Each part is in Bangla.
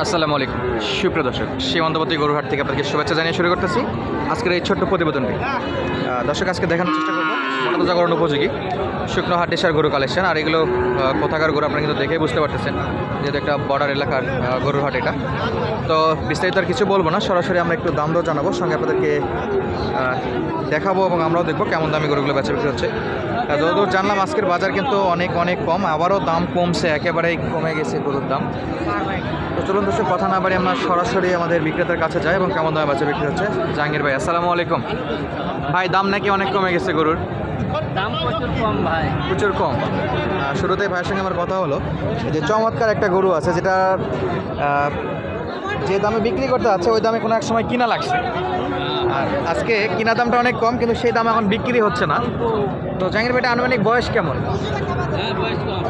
আসসালামু আলাইকুম। সুপ্রিয় দর্শক সীমান্তবর্তী গরুহাট থেকে আপনাকে শুভেচ্ছা জানিয়ে শুরু করতেছি। আজকের এই ছোট্ট প্রতিবেদনটি। দর্শক আজকে দেখানোর চেষ্টা করব মনোজাগরণ উপযোগী শুকনো হাট দেশের গরু কালেকশন। আর এগুলো কোথাকার গরু আপনারা কিন্তু দেখেই বুঝতে পারতেছেন যেহেতু একটা বর্ডার এলাকার আহ, গরুর হাট এটা। তো বিস্তারিত আর কিছু বলব না সরাসরি আমরা একটু দাম দর জানাব সঙ্গে আপনাদেরকে দেখাবো এবং আমরাও দেখব কেমন দামি গরুগুলো বেচা বিক্রি হচ্ছে। যতদূর জানলাম আজকের বাজার কিন্তু অনেক অনেক কম আবারও দাম কমছে একেবারেই কমে গেছে গরুর দাম। তো চলুন দর্শক কথা না বাড়ি আমরা সরাসরি আমাদের বিক্রেতার কাছে যাই এবং কেমন দামে বাচ্চা বিক্রি হচ্ছে। জাহাঙ্গীর ভাই আসসালামু আলাইকুম। ভাই দাম নাকি অনেক কমে গেছে গরুর? দাম প্রচুর কম ভাই। প্রচুর কম। শুরুতেই ভাইয়ের সঙ্গে আমার কথা হলো যে চমৎকার একটা গরু আছে যেটা যে দামে বিক্রি করতে আছে ওই দামে কোনো এক সময় কিনা লাগছে। আর আজকে কিনা দামটা অনেক কম কিন্তু সেই দাম এখন বিক্রি হচ্ছে না। তো জাহাঙ্গীর ভাইটা আনুমানিক বয়স কেমন?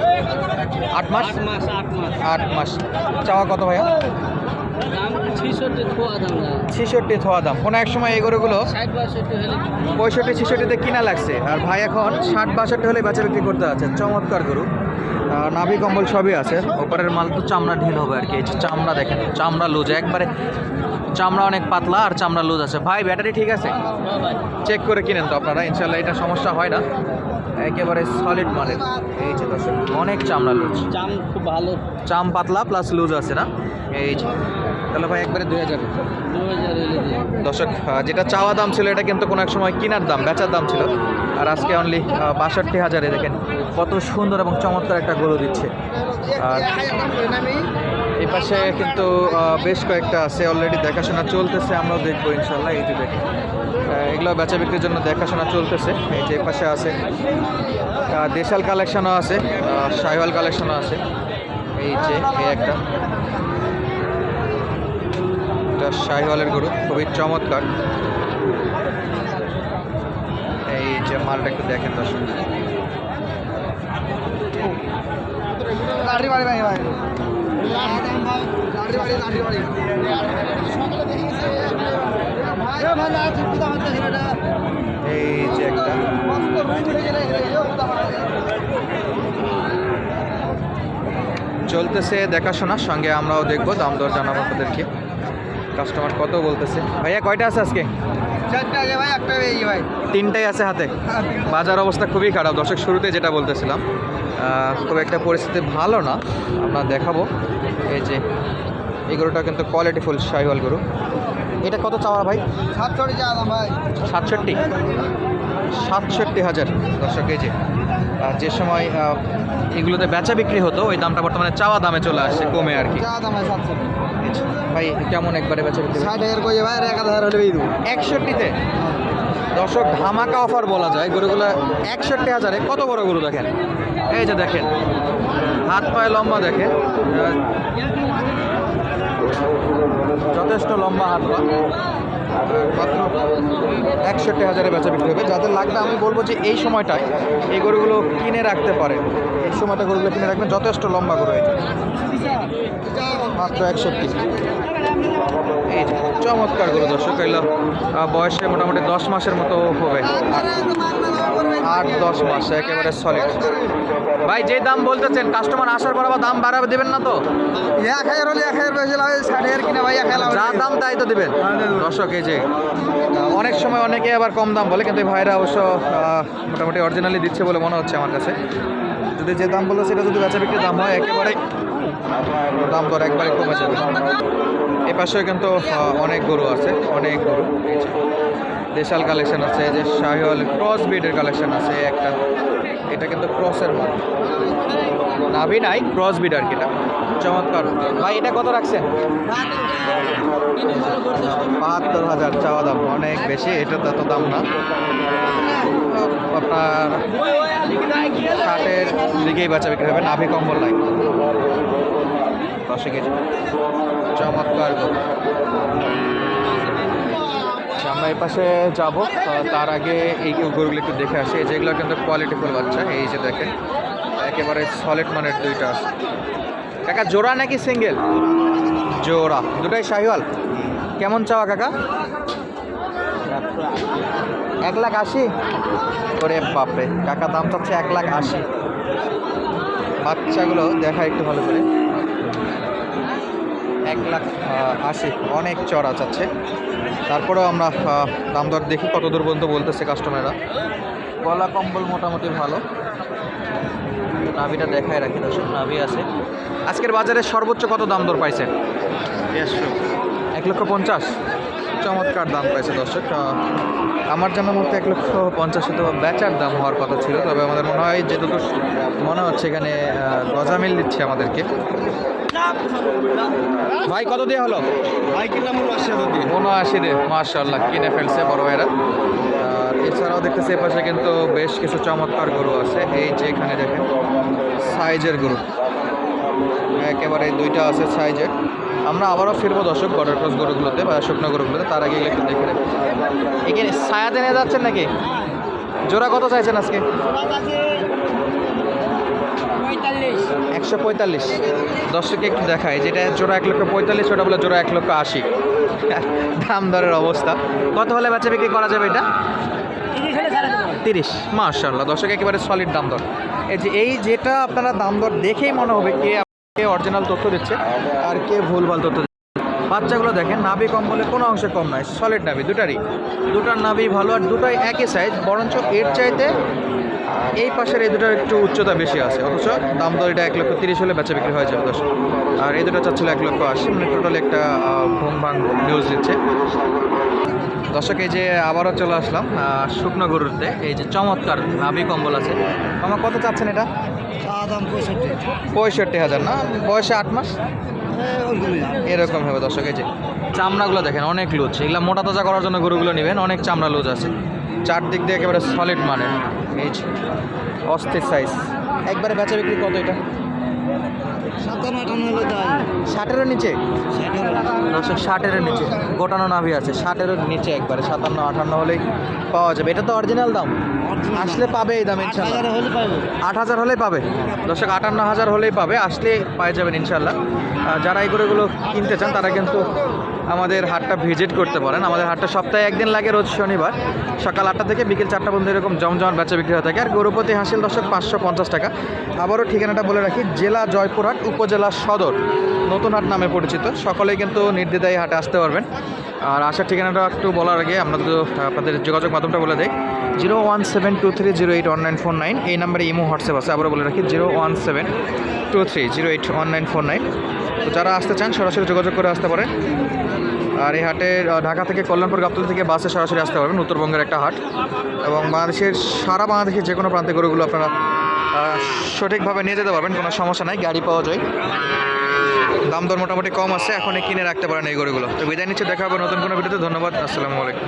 হ্যাঁ আট মাস? আট মাস চাওয়া কত ভাইয়া? ছিষট্টি থোয়া দাম কোনো এক সময় এই গরুগুলো পঁয়ষট্টি ছেষট্টিতে কিনা লাগছে। আর ভাই এখন ষাট বাষট্টি হলে বেচা বিক্রি করতে আছে চমৎকার গরু। নাভি কম্বল সবই আছে। ওপরের মাল তো চামড়া ঢিল হবে আর কি। এই যে চামড়া দেখেন চামড়া লুজ। একবারে চামড়া অনেক পাতলা আর চামড়া লুজ আছে। ভাই ব্যাটারি ঠিক আছে? হ্যাঁ চেক করে কিনেন তো আপনারা। ইনশাল্লাহ এটা সমস্যা হয় না। একেবারে সলিড মালের। এই যে দর্শক অনেক চামড়া লুজ। চাম খুব ভালো। চাম পাতলা প্লাস লুজ আছে না? এই যে তাহলে ভাই একবারে দুই হাজার। দর্শক যেটা চাওয়া দাম ছিল এটা কিন্তু কোনো এক সময় কেনার দাম বেচার দাম ছিল। আর আজকে অনলি বাষট্টি হাজারে দেখেন কত সুন্দর এবং চমৎকার একটা গরু দিচ্ছে। আর এই পাশে কিন্তু বেশ কয়েকটা আছে অলরেডি দেখাশোনা চলতেছে আমরাও দেখব ইনশাল্লাহ এই আহ, এগুলো বেচা বিক্রির জন্য দেখাশোনা চলতেছে এই যে পাশে আছে। দেশাল কালেকশনও আছে সাইওয়াল কালেকশনও আছে এই যে এই একটা। এটা শাহিওয়ালের গরু খুবই চমৎকার। এই যে মালটা একটু দেখেন দর্শক এই যে একটা। চলতেছে দেখাশোনার সঙ্গে আমরাও দেখব দাম দর জানাব আপনাদেরকে। কাস্টমার কত বলতেছে? ভাইয়া কয়টা আছে আজকে? তিনটাই আছে হাতে। বাজার অবস্থা খুবই খারাপ। দর্শক শুরুতে যেটা বলতেছিলাম খুব একটা পরিস্থিতি ভালো না। আমরা দেখাবো। এই যে এই গরুটা কিন্তু কোয়ালিটিফুল শাহিওয়াল গরু। এটা কত চাওয়া ভাই? সাতষট্টি সাতষট্টি? হাজার। দর্শক কেজি যে আর যে সময় এগুলোতে বেচা বিক্রি হতো ওই দামটা বর্তমানে চাওয়া দামে চলে আসছে কমে আর কি। এই যে, ভাই কেমন একবারে বেচা বিক্রি? একষট্টিতে? দর্শক ধামাকা অফার বলা যায়। গরুগুলো একষট্টি হাজারে। কত বড় গরু দেখেন? এই যে দেখেন। হাত পায়ে লম্বা দেখেন। যথেষ্ট লম্বা হাত পা। মাত্র একষট্টি হাজারে বেচা বিক্রি হবে। যাদের লাগবে, আমি বলব যে এই সময়টায় এই গরুগুলো কিনে রাখতে পারে এই সময়টা গরুগুলো কিনে রাখবেন, যথেষ্ট লম্বা গরু মাত্র একষট্টি। চমৎকার গরু দর্শক এগুলো বয়সে মোটামুটি দশ মাসের মতো হবে। আট দশ মাস একেবারে সলিড ভাই যে দাম বলতেছেন কাস্টমার আসার পর আবার দাম বাড়াবে দেবেন না তো? এক হাজার হলে এক হাজার বেশি লাগে ষাট হাজার কিনা ভাই এক হাজার যা দাম তাই তো দেবেন? দর্শক এই যে অনেক সময় অনেকে আবার কম দাম বলে কিন্তু এই ভাইরা অবশ্য মোটামুটি অরিজিনালি দিচ্ছে বলে মনে হচ্ছে আমার কাছে। যদি যে দাম বলল সেটা যদি বেচা বিক্রি দাম হয় একেবারে দাম দর একবারে কমে যাবে। এ পাশেও কিন্তু অনেক গরু আছে, অনেক গরু। দেশাল কালেকশন আছে যে শাহিওয়াল ক্রস ব্রিডের কালেকশন আছে একটা। এটা কিন্তু ক্রসের মাল নাভি নাই, ক্রস ব্রিড আর কি এটা। চমৎকার। ভাই, এটা কত রাখছেন? বাহাত্তর হাজার চাওয়া দাম, অনেক বেশি, এটা তো এত দাম না। আপনার ষাটের দিকেই বাচ্চা বিক্রি হবে, নাভি কম্বল নাই। কেজি চমৎকার। আচ্ছা, আমরা এই পাশে যাব। তার আগে এই গরুগুলো একটু দেখে আসি। যেগুলো কিন্তু কোয়ালিটিফুল বাচ্চা। এই যে দেখেন একেবারে সলিড মানের দুইটা আছে। কাকা জোড়া নাকি সিঙ্গেল জোড়া। দুটাই শাহিওয়াল। কেমন চাওয়া কাকা? এক লাখ আশি? ওরে বাপরে কাকা দাম চাচ্ছে এক লাখ আশি। বাচ্চাগুলো দেখা একটু ভালো করে। এক লাখ আসে আশি অনেক চড়া চাচ্ছে তারপরেও আমরা দাম দর দেখি কত দূর পর্যন্ত বলতেছে কাস্টমাররা গলা কম্বল মোটামুটি ভালো। নাভিটা দেখায় রাখি দর্শক নাভি আছে। আজকের বাজারে সর্বোচ্চ কত দাম দর পাইছে এক লক্ষ পঞ্চাশ। চমৎকার দাম পাইছে দর্শক। আমার জানার মধ্যে এক লক্ষ পঞ্চাশ হয়তো বেচার দাম হওয়ার কথা ছিল তবে আমাদের মনে হয় যে দুটো মনে হচ্ছে এখানে গজামিল দিচ্ছে আমাদেরকে। ভাই কত দিয়ে হলো? ভাই কিনলাম উনআশি দিয়ে। মার্শাল্লাহ কিনে ফেলছে বড় ভাইরা আর এছাড়াও দেখতেছি এপাশে কিন্তু বেশ কিছু চমৎকার গরু আছে। এই যে এখানে দেখেন সাইজের গরু। একেবারে দুইটা আছে সাইজের। আমরা আবারও ফিরবো দর্শক গড়ের ক্রস গরুগুলোতে বা শুকনো গরুগুলোতে তার আগে একটু দেখে এখানে ছায়াতে নিয়ে যাচ্ছেন নাকি? জোড়া কত চাইছেন আজকে? একশো পঁয়তাল্লিশ। দর্শকে একটু দেখায় যেটা জোড়া এক লক্ষ পঁয়তাল্লিশ ওটা বলে জোড়া এক লক্ষ আশি। দাম দরের অবস্থা। কত হলে বেচা বিক্রি করা যাবে এটা? তিরিশ মার্শাল্লাহ দর্শক একেবারে সলিড দাম দর। এই যে এই যেটা আপনারা দাম দর দেখেই মনে হবে কে কে অরিজিনাল তথ্য দিচ্ছে আর কে ভুলভাল তথ্য বাচ্চাগুলো দেখেন, নাভি কম বলে কোনো অংশে কম নয় সলিড নাভি, দুটারই। দুটার নাভি ভালো আর দুটাই একই সাইজ বরঞ্চ এর চাইতে এই পাশের এই দুটার একটু উচ্চতা বেশি আছে। অথচ দাম দর এটা এক লক্ষ তিরিশ হলে বেচা বিক্রি হয়ে যাবে, দর্শক। আর এই দুটো চাচ্ছিল এক লক্ষ আশি মানে টোটাল একটা ভোং ভাং নিউজ দিচ্ছে। দর্শক, এই যে আবারও চলে আসলাম শুকনো গরুতে এই যে চমৎকার নাভি কম্বল আছে। আমার কত চাচ্ছেন এটা? পঁয়ষট্টি। হাজার না? বয়সে আট মাস? এরকম হবে দর্শক এই যে চামড়াগুলো দেখেন অনেক লুজ। এগুলো মোটা তাজা করার জন্য গরুগুলো নেবেন অনেক চামড়া লুজ আছে। চারদিক দিয়ে একেবারে সলিড মানে এই যে অস্থির সাইজ একবারে বেচা বিক্রি কত এটা? সাতান্ন আটান্ন হলে দেয় ষাটেরও নিচে? ষাটের দর্শক ষাটের নিচে। গোটানো নাভি আছে ষাটেরও নিচে একবারে সাতান্ন আটান্ন হলেই পাওয়া যাবে। এটা তো অরিজিনাল দাম। আসলে পাবে এই দাম আট ইনশাল্লাহ হাজার আট হাজার হলেই পাবে। দর্শক আটান্ন হাজার হলেই পাবে। আসলে পাওয়া যাবেন ইনশাল্লাহ যারা এই গরুগুলো কিনতে চান তারা কিন্তু আমাদের হাটটা ভিজিট করতে পারেন। আমাদের হাটটা সপ্তাহে একদিন লাগে রোজ শনিবার। সকাল আটটা থেকে বিকেল চারটা পর্যন্ত এরকম জমজমাট বেচা বিক্রি হয়ে থাকে। আর গরুপতি হাসিল দর্শক পাঁচশো পঞ্চাশ টাকা। আবারও ঠিকানাটা বলে রাখি, জেলা জয়পুরহাট, উপজেলা সদর। নতুন হাট নামে পরিচিত। সকলেই কিন্তু নির্দ্বিধায় হাটে আসতে পারবেন। আর আসার ঠিকানাটা একটু বলার আগে আমরা তো আপনাদের যোগাযোগ মাধ্যমটা বলে দেয় zero one seven two three zero eight one nine four nine. এই নাম্বারে ইমো, হোয়াটসঅ্যাপ আছে। আবারও বলে রাখি, zero one seven two three zero eight one nine four nine. তো যারা আসতে চান, সরাসরি যোগাযোগ করে আসতে পারেন। আর এই হাটে ঢাকা থেকে কল্যাণপুর, গাবতলা থেকে বাসে সরাসরি আসতে পারবেন উত্তরবঙ্গের একটা হাট এবং বাংলাদেশের সারা বাংলাদেশের যে কোনো প্রান্তে গরুগুলো আপনারা সঠিকভাবে নিয়ে যেতে পারবেন, কোনো সমস্যা নাই, গাড়ি পাওয়া যায়। দাম দর মোটামুটি কম আছে এখন কিনে রাখতে পারেন এই গরুগুলো। তো বিদায় নিচ্ছে দেখা হবে নতুন কোনো ভিডিওতে, ধন্যবাদ, আসসালামু আলাইকুম।